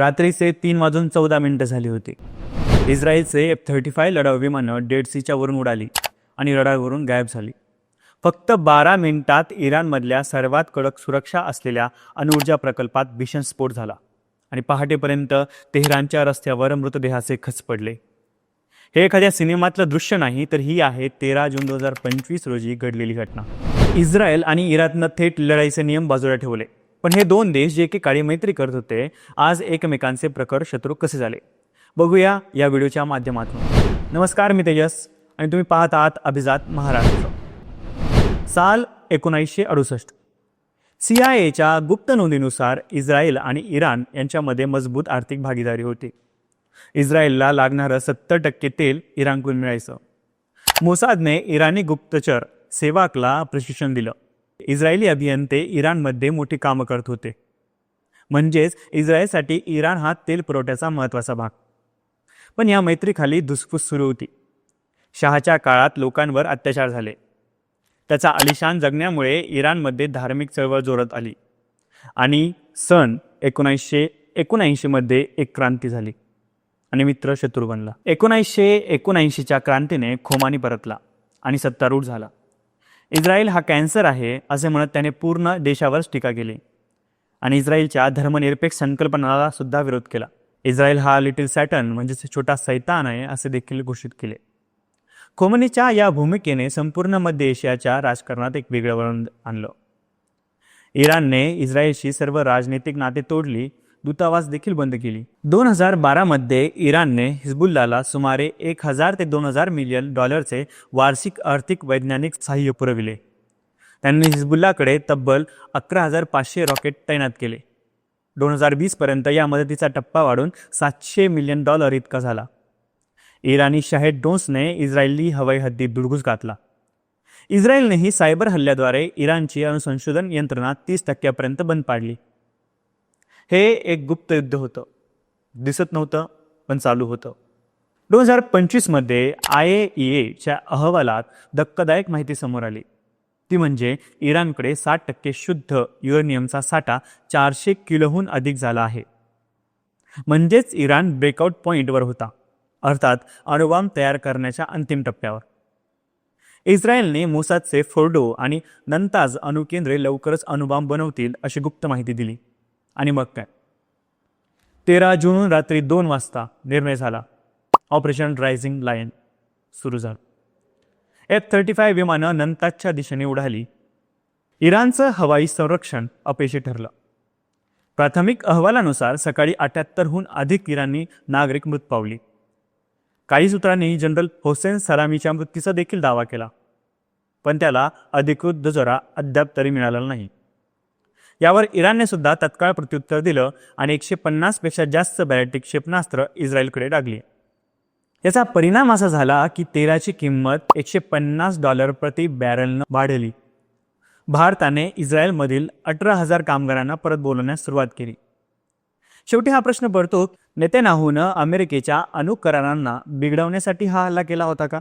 रात्रीचे तीन वाजून चौदा मिनिटं झाली होती. इस्रायलचे एफ थर्टी फाय लढाऊ विमानं डेड सीच्या वरून उडाली आणि रडारवरून गायब झाली. फक्त बारा मिनिटात इराणमधल्या सर्वात कडक सुरक्षा असलेल्या अणुऊर्जा प्रकल्पात भीषण स्फोट झाला आणि पहाटेपर्यंत तेहरानच्या रस्त्यावर मृतदेहाचे खच पडले. हे एखाद्या सिनेमातलं दृश्य नाही तर ही आहे तेरा जून दोन हजार पंचवीस रोजी घडलेली घटना. इस्रायल आणि इराणनं थेट लढाईचे नियम बाजूला ठेवले. पण हे दोन देश जे एकेकाळी मैत्री करत होते आज एकमेकांचे प्रखर शत्रू कसे झाले? बघूया या व्हिडिओच्या माध्यमातून. नमस्कार मी तेजस आणि तुम्ही पाहत आहात अभिजात महाराष्ट्र. साल एकोणीसशे अडुसष्ट. सी आय एच्या गुप्त नोंदीनुसार इस्रायल आणि इराण यांच्यामध्ये मजबूत आर्थिक भागीदारी होती. इस्रायलला लागणारं सत्तर टक्के तेल इराणकडून मिळायचं. मोसादने इराणी गुप्तचर सेवाकला प्रशिक्षण दिलं. इस्रायली अभियंते इराणमध्ये मोठी कामं करत होते. म्हणजेच इस्रायलसाठी इराण हा तेल पुरवठ्याचा महत्त्वाचा भाग. पण या मैत्रीखाली धुसफूस सुरू होती. शहाच्या काळात लोकांवर अत्याचार झाले. त्याचा आलिशान जगण्यामुळे इराणमध्ये धार्मिक चळवळ जोरत आली. आणि सन एकोणीसशे एकोणऐंशीमध्ये एक क्रांती झाली. आणि मित्र शत्रू बनला. एकोणीसशे एकोणऐंशीच्या क्रांतीने खोमानी परतला आणि सत्तारूढ झाला. इस्रायल हा कॅन्सर आहे असे म्हणत त्याने पूर्ण देशावरच टीका केली. आणि इस्रायलच्या धर्मनिरपेक्ष संकल्पनाला सुद्धा विरोध केला. इस्रायल हा लिटिल सॅटन म्हणजेच छोटा सैतान आहे असे देखील घोषित केले. खोमनीच्या या भूमिकेने संपूर्ण मध्य एशियाच्या राजकारणात एक वेगळं वळण आणलं. इराणने इस्रायलशी सर्व राजनैतिक नाते तोडली दूतावास देखील बंद केली. दोन हजार बारामध्ये इराणने हिजबुल्लाला सुमारे एक हजार ते दोन हजार मिलियन डॉलरचे वार्षिक आर्थिक वैज्ञानिक सहाय्य पुरविले. त्यांनी हिजबुल्लाकडे तब्बल अकरा हजार पाचशे रॉकेट तैनात केले. दोन हजार वीसपर्यंत या मदतीचा टप्पा वाढून सातशे मिलियन डॉलर इतका झाला. इराणी शाहेद डोन्सने इस्रायली हवाई हद्दीत दुडगूस घातला. इस्रायलनेही सायबर हल्ल्याद्वारे इराणची अणुसंशोधन यंत्रणा तीस टक्क्यापर्यंत बंद पाडली. हे एक गुप्त युद्ध होतं. दिसत नव्हतं पण चालू होतं. दोन हजार पंचवीसमध्ये आय ए ई एच्या अहवालात धक्कादायक माहिती समोर आली. ती म्हणजे इराणकडे साठ टक्के शुद्ध युरेनियमचा साठा चारशे किलोहून अधिक झाला आहे. म्हणजेच इराण ब्रेकआउट पॉईंटवर होता. अर्थात अणुबॉम्ब तयार करण्याच्या अंतिम टप्प्यावर. इस्रायलने मोसादचे फोर्डो आणि नंताज अणुकेंद्रे लवकरच अणुबॉम्ब बनवतील अशी गुप्त माहिती दिली. आणि मग काय? तेरा जून रात्री दोन वाजता निर्णय झाला. ऑपरेशन रायझिंग लायन सुरू झालं. एफ थर्टी फाय विमानं नंताजच्या दिशेने उडाली. इराणचं हवाई संरक्षण अपयशी ठरलं. प्राथमिक अहवालानुसार सकाळी अठ्याहत्तरहून अधिक इराणी नागरिक मृत पावली. काही सूत्रांनी जनरल होसेन सलामीच्या मृत्यूचा देखील दावा केला. पण त्याला अधिकृत दुजोरा अद्याप तरी मिळालेला नाही. यावर इराणने सुद्धा तत्काळ प्रत्युत्तर दिलं आणि एकशे पन्नासपेक्षा जास्त बॅलिस्टिक क्षेपणास्त्र इस्रायलकडे डागली याचा परिणाम असा झाला की तेलाची किंमत एकशे पन्नास डॉलर प्रति बॅरलनं वाढली. भारताने इस्रायलमधील अठरा हजार कामगारांना परत बोलवण्यास सुरुवात केली. शेवटी हा प्रश्न पडतो नेत्यानाहूनं अमेरिकेच्या अणुकरारांना बिघडवण्यासाठी हा हल्ला केला होता का?